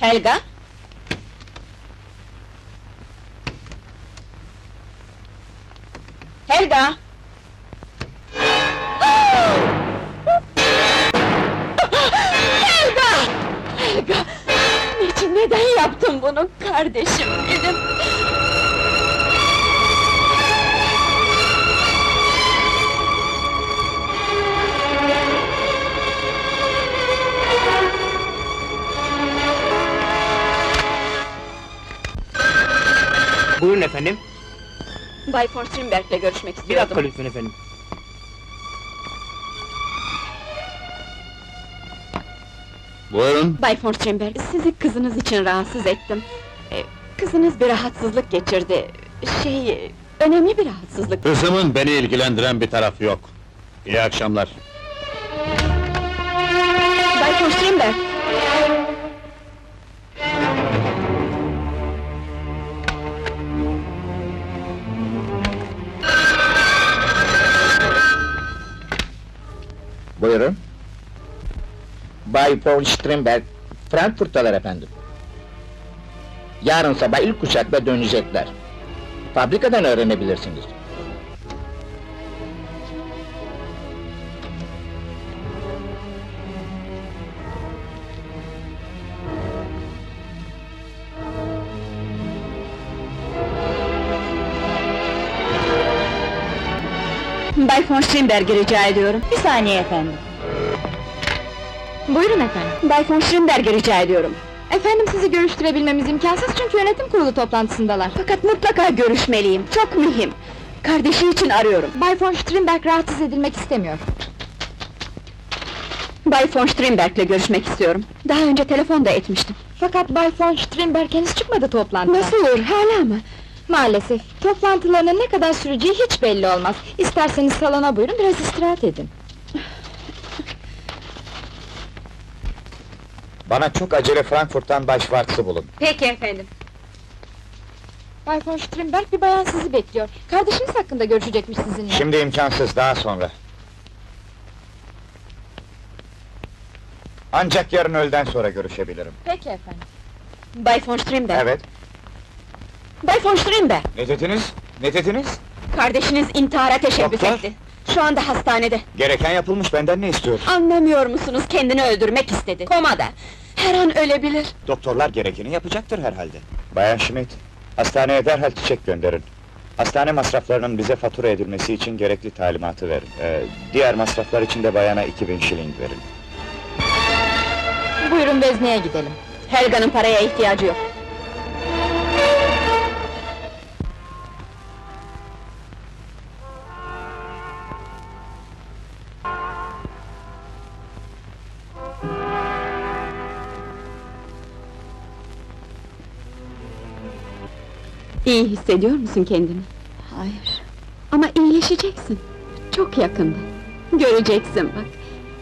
Helga? Helga! Helga! Helga! Niçin, neden yaptın bunu kardeşim benim? Buyurun efendim. Bay von Strindberg'le görüşmek Bir istiyordum. dakika lütfen efendim. Buyurun. Bay von Strindberg, sizi kızınız için rahatsız ettim. Ee, Kızınız bir rahatsızlık geçirdi. Şey, önemli bir rahatsızlık. Kızımın beni ilgilendiren bir tarafı yok. İyi akşamlar. Buyurun. Bay von Strindberg, Frankfurt'talar efendim. Yarın sabah ilk uçakla dönecekler. Fabrikadan öğrenebilirsiniz. Bay von Strindberg'i rica ediyorum. Bir saniye efendim. Buyurun efendim. Bay von Strindberg'i rica ediyorum. Efendim sizi görüştürebilmemiz imkansız çünkü yönetim kurulu toplantısındalar. Fakat mutlaka görüşmeliyim, çok mühim. Kardeşi için arıyorum. Bay von Strindberg rahatsız edilmek istemiyor. Bay von Strindberg'le görüşmek istiyorum. Daha önce telefon da etmiştim. Fakat Bay von Strindberg henüz çıkmadı toplantıdan. Nasıl olur, hala mı? Maalesef, toplantılarının ne kadar süreceği hiç belli olmaz. İsterseniz salona buyurun, biraz istirahat edin. Bana çok acele Frankfurt'tan Bay Schwartz'ı bulun. Peki efendim. Bay von Strindberg bir bayan sizi bekliyor. Kardeşiniz hakkında görüşecekmiş sizinle. Şimdi imkansız, daha sonra. Ancak yarın öğleden sonra görüşebilirim. Peki efendim. Bay von Strindberg. Evet, Bay von Strindberg. ne dediniz? Ne dediniz? Kardeşiniz intihara teşebbüs Doktor? etti. Şu anda hastanede. Gereken yapılmış, benden ne istiyor? Anlamıyor musunuz? Kendini öldürmek istedi. Komada. Her an ölebilir. Doktorlar gerekeni yapacaktır herhalde. Bayan Schmidt, hastaneye derhal çiçek gönderin. Hastane masraflarının bize fatura edilmesi için gerekli talimatı verin. Ee, diğer masraflar için de bayana 2000 şiling verin. Buyurun vezneye gidelim. Helga'nın paraya ihtiyacı yok. İyi hissediyor musun kendini? Hayır. Ama iyileşeceksin. Çok yakında. Göreceksin bak.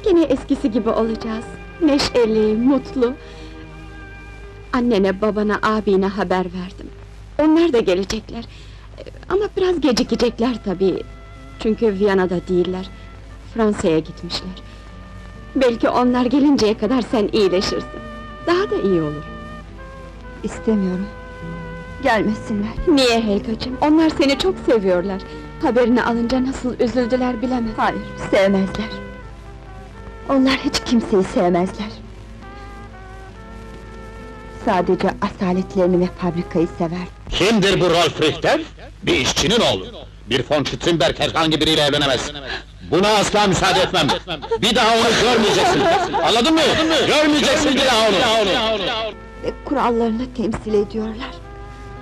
Yine eskisi gibi olacağız. Neşeli, mutlu. Annene, babana, abine haber verdim. Onlar da gelecekler. Ama biraz gecikecekler tabii. Çünkü Viyana'da değiller. Fransa'ya gitmişler. Belki onlar gelinceye kadar sen iyileşirsin. Daha da iyi olur. İstemiyorum. Gelmesinler. Niye Helgacığım? Onlar seni çok seviyorlar. Haberini alınca nasıl üzüldüler bilemem. Hayır, sevmezler. Onlar hiç kimseyi sevmezler. Sadece asaletlerini ve fabrikayı sever. Kimdir bu Rolf Richter? Bir işçinin oğlu. Bir von Strimberg herhangi biriyle evlenemez. Buna asla müsaade etmem. Bir daha onu görmeyeceksin. Anladın mı? Görmeyeceksin bir daha onu. Ve kurallarını temsil ediyorlar.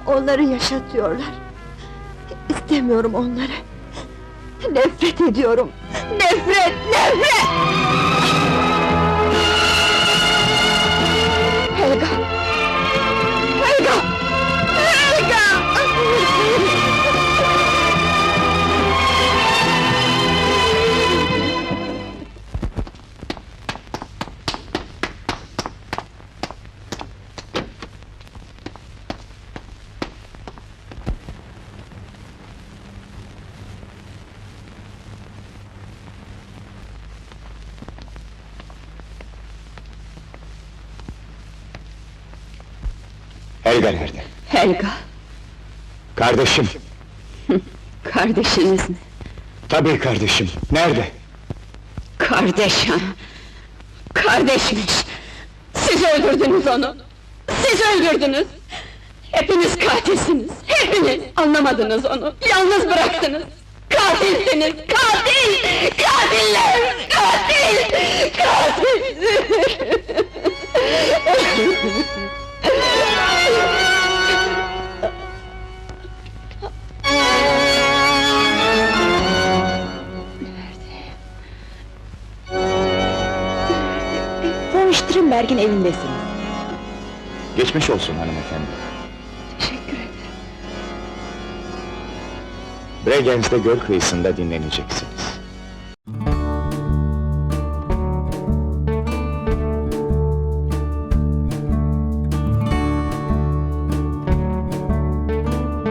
Onları yaşatıyorlar. İstemiyorum onları. Nefret ediyorum. Nefret, nefret! Helga nerede? Helga, Kardeşim. kardeşiniz mi? Tabii kardeşim. Nerede? Kardeşim! Kardeşmiş! Siz öldürdünüz onu! Siz öldürdünüz! Hepiniz katilsiniz! Hepiniz! Anlamadınız onu! Yalnız bıraktınız! Katilsiniz! Katil! Katiller! Katil! Katil! Strindberg'in evindesiniz. Geçmiş olsun hanımefendi. Teşekkür ederim. Bregenz'de göl kıyısında dinleneceksiniz.